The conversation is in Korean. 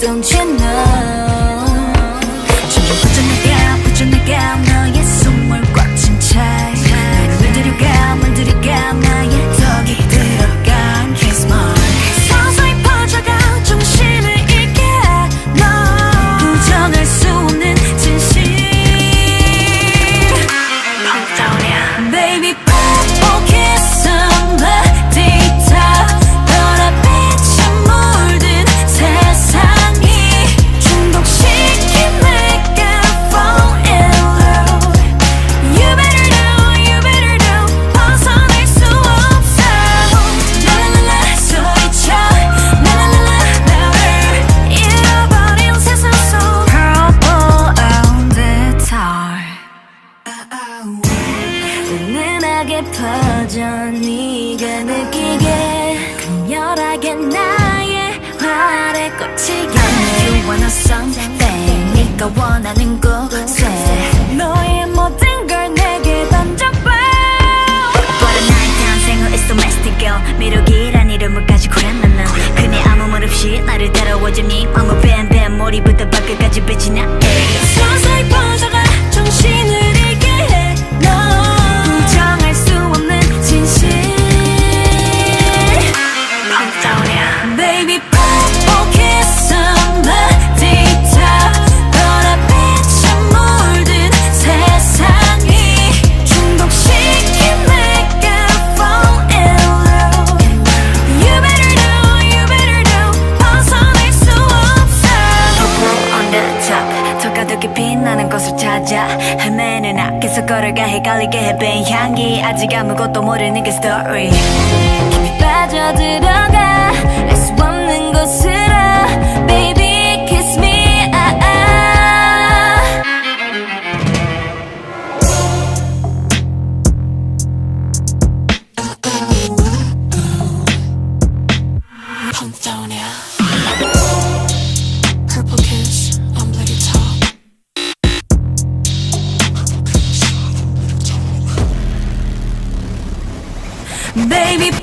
Don't you? wanna 다 헤매는 나 계속 걸어가 헷갈리게 해빈 향기. 아직 아무것도 모르는 그 스토리 깊이 빠져들어가. baby